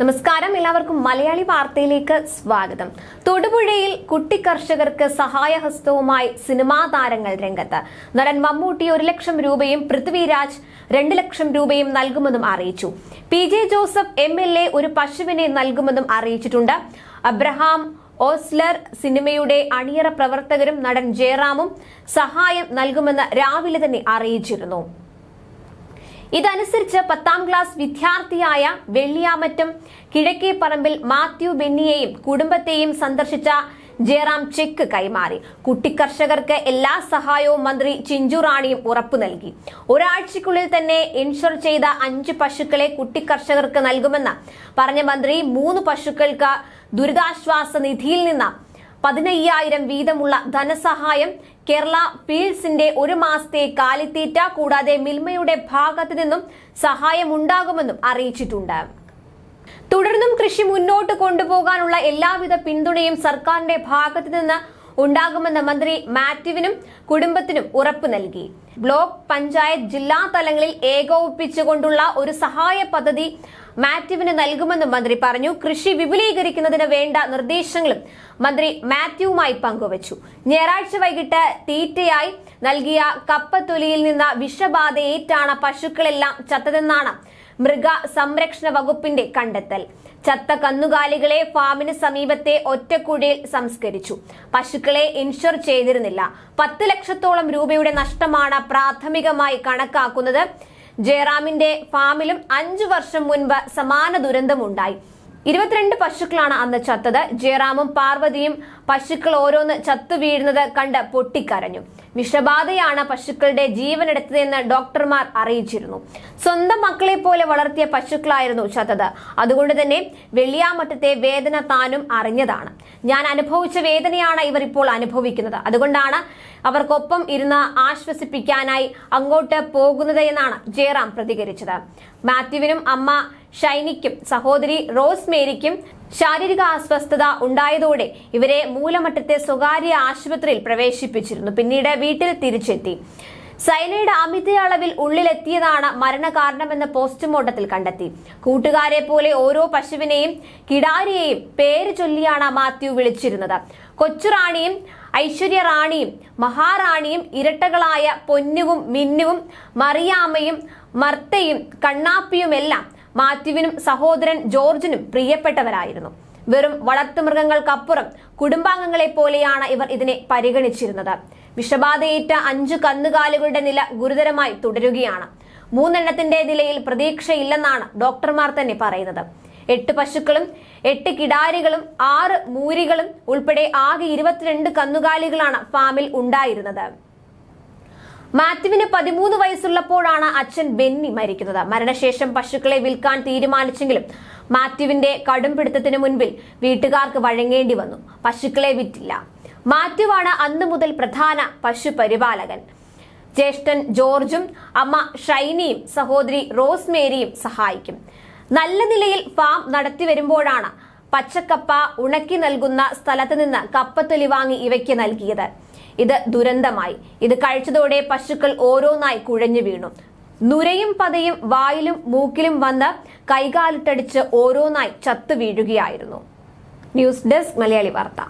നമസ്കാരം. എല്ലാവർക്കും മലയാളി വാർത്തയിലേക്ക് സ്വാഗതം. തൊടുപുഴയിൽ കുട്ടി കർഷകർക്ക് സഹായഹസ്തവുമായി സിനിമാ താരങ്ങൾ രംഗത്ത്. നടൻ മമ്മൂട്ടി ഒരു ലക്ഷം രൂപയും പൃഥ്വിരാജ് രണ്ട് ലക്ഷം രൂപയും നൽകുമെന്നും അറിയിച്ചു. P J Joseph M L A ഒരു പശുവിനെ നൽകുമെന്നും അറിയിച്ചിട്ടുണ്ട്. അബ്രഹാം ഓസ്ലർ സിനിമയുടെ അണിയറ പ്രവർത്തകരും നടൻ ജയറാമും സഹായം നൽകുമെന്ന് രാവിലെ തന്നെ അറിയിച്ചിരുന്നു. ഇതനുസരിച്ച് പത്താം ക്ലാസ് വിദ്യാർത്ഥിയായ വെള്ളിയാമറ്റം കിഴക്കേ പറമ്പിൽ മാത്യു ബെന്നിയെയും കുടുംബത്തെയും സന്ദർശിച്ച ജയറാം ചെക്ക് കൈമാറി. കുട്ടിക്കർഷകർക്ക് എല്ലാ സഹായവും മന്ത്രി ചിഞ്ചു റാണിയും ഉറപ്പു നൽകി. ഒരാഴ്ചക്കുള്ളിൽ തന്നെ ഇൻഷുർ ചെയ്ത അഞ്ച് പശുക്കളെ കുട്ടിക്കർഷകർക്ക് നൽകുമെന്ന് പറഞ്ഞ മന്ത്രി മൂന്ന് പശുക്കൾക്ക് ദുരിതാശ്വാസ നിധിയിൽ നിന്ന് പതിനയ്യായിരം വീതമുള്ള ധനസഹായം കേരള ഫീൽഡ്സിന്റെ ഒരു മാസത്തെ കാലിത്തീറ്റ കൂടാതെ മിൽമയുടെ ഭാഗത്തു നിന്നും സഹായമുണ്ടാകുമെന്നും അറിയിച്ചിട്ടുണ്ട്. തുടർന്നും കൃഷി മുന്നോട്ട് കൊണ്ടുപോകാനുള്ള എല്ലാവിധ പിന്തുണയും സർക്കാരിന്റെ ഭാഗത്തു നിന്ന് ഉണ്ടാകുമെന്ന് മന്ത്രി മാത്യുവിനും കുടുംബത്തിനും ഉറപ്പ് നൽകി. ബ്ലോക്ക് പഞ്ചായത്ത് ജില്ലാ തലങ്ങളിൽ ഏകോപിപ്പിച്ചുകൊണ്ടുള്ള ഒരു സഹായ പദ്ധതി മാത്യുവിന് നൽകുമെന്നും മന്ത്രി പറഞ്ഞു. കൃഷി വിപുലീകരിക്കുന്നതിന് വേണ്ട നിർദ്ദേശങ്ങളും മന്ത്രി മാത്യുവുമായി പങ്കുവച്ചു. ഞായറാഴ്ച വൈകിട്ട് തീറ്റയായി നൽകിയ കപ്പത്തൊലിയിൽ നിന്ന് വിഷബാധയേറ്റാണ് പശുക്കളെല്ലാം ചത്തതെന്നാണ് മൃഗ സംരക്ഷണ വകുപ്പിന്റെ കണ്ടെത്തൽ. ചത്ത കന്നുകാലികളെ ഫാമിന് സമീപത്തെ ഒറ്റക്കുഴിയിൽ സംസ്കരിച്ചു. പശുക്കളെ ഇൻഷുർ ചെയ്തിരുന്നില്ല. പത്ത് ലക്ഷത്തോളം രൂപയുടെ നഷ്ടമാണ് പ്രാഥമികമായി കണക്കാക്കുന്നത്. ജയറാമിന്റെ ഫാമിലും അഞ്ചു വർഷം മുൻപ് സമാന ദുരന്തമുണ്ടായി. ഇരുപത്തിരണ്ട് പശുക്കളാണ് അന്ന് ചത്തത്. ജയറാമും പാർവതിയും പശുക്കൾ ഓരോന്ന് ചത്തു വീഴുന്നത് കണ്ട് പൊട്ടിക്കരഞ്ഞു. വിഷബാധയാണ് പശുക്കളുടെ ജീവനെടുത്തതെന്ന് ഡോക്ടർമാർ അറിയിച്ചിരുന്നു. സ്വന്തം മക്കളെ പോലെ വളർത്തിയ പശുക്കളായിരുന്നു ചത്തത്. അതുകൊണ്ട് തന്നെ വെള്ളിയാമറ്റത്തെ വേദന താനും അറിഞ്ഞതാണ്. ഞാൻ അനുഭവിച്ച വേദനയാണ് ഇവർ ഇപ്പോൾ അനുഭവിക്കുന്നത്. അതുകൊണ്ടാണ് അവർക്കൊപ്പം ഇരുന്ന് ആശ്വസിപ്പിക്കാനായി അങ്ങോട്ട് പോകുന്നത് എന്നാണ് ജയറാം പ്രതികരിച്ചത്. മാത്യുവിനും അമ്മ ഷൈനിക്കും സഹോദരി റോസ് മേരിക്കും ശാരീരിക അസ്വസ്ഥത ഉണ്ടായതോടെ ഇവരെ മൂലമറ്റത്തെ സ്വകാര്യ ആശുപത്രിയിൽ പ്രവേശിപ്പിച്ചിരുന്നു. പിന്നീട് വീട്ടിൽ തിരിച്ചെത്തി. സൈനയുടെ അമിതയളവിൽ ഉള്ളിലെത്തിയതാണ് മരണകാരണമെന്ന് പോസ്റ്റ്മോർട്ടത്തിൽ കണ്ടെത്തി. കൂട്ടുകാരെ പോലെ ഓരോ പശുവിനെയും കിടാരിയെയും പേര് ചൊല്ലിയാണ് മാത്യു വിളിച്ചിരുന്നത്. കൊച്ചുറാണിയും ഐശ്വര്യ റാണിയും മഹാറാണിയും ഇരട്ടകളായ പൊന്നുവും മിന്നുവും മറിയാമ്മയും മർത്തയും കണ്ണാപ്പിയുമെല്ലാം മാത്യുവിനും സഹോദരൻ ജോർജിനും പ്രിയപ്പെട്ടവരായിരുന്നു. വെറും വളർത്തുമൃഗങ്ങൾക്കപ്പുറം കുടുംബാംഗങ്ങളെ പോലെയാണ് ഇവർ ഇതിനെ പരിഗണിച്ചിരുന്നത്. വിഷബാധയേറ്റ അഞ്ചു കന്നുകാലുകളുടെ നില ഗുരുതരമായി തുടരുകയാണ്. മൂന്നെണ്ണത്തിന്റെ നിലയിൽ പ്രതീക്ഷയില്ലെന്നാണ് ഡോക്ടർമാർ തന്നെ പറയുന്നത്. എട്ട് പശുക്കളും എട്ട് കിടാരികളും ആറ് മൂരികളും ഉൾപ്പെടെ ആകെ ഇരുപത്തിരണ്ട് കന്നുകാലികളാണ് ഫാമിൽ ഉണ്ടായിരുന്നത്. മാത്യുവിന് പതിമൂന്ന് വയസ്സുള്ളപ്പോഴാണ് അച്ഛൻ ബെന്നി മരിക്കുന്നത്. മരണശേഷം പശുക്കളെ വിൽക്കാൻ തീരുമാനിച്ചെങ്കിലും മാത്യുവിന്റെ കടും പിടുത്തത്തിന് മുൻപിൽ വീട്ടുകാർക്ക് വഴങ്ങേണ്ടി വന്നു. പശുക്കളെ വിറ്റില്ല. മാത്യുവാണ് അന്നു മുതൽ പ്രധാന പശു പരിപാലകൻ. ജ്യേഷ്ഠൻ ജോർജും അമ്മ ഷൈനിയും സഹോദരി റോസ്മേരിയും സഹായിക്കും. നല്ല നിലയിൽ ഫാം നടത്തി വരുമ്പോഴാണ് പച്ചക്കപ്പ ഉണക്കി നൽകുന്ന സ്ഥലത്ത് നിന്ന് കപ്പത്തൊലി വാങ്ങി ഇവയ്ക്ക് നൽകിയത്. ഇത് ദുരന്തമായി. ഇത് കഴിച്ചതോടെ പശുക്കൾ ഓരോന്നായി കുഴഞ്ഞു വീണു. നുരയും പതയും വായിലും മൂക്കിലും വന്ന് കൈകാലിട്ടടിച്ച് ഓരോന്നായി ചത്തു വീഴുകയായിരുന്നു. ന്യൂസ് ഡെസ്ക് മലയാളി വാർത്ത.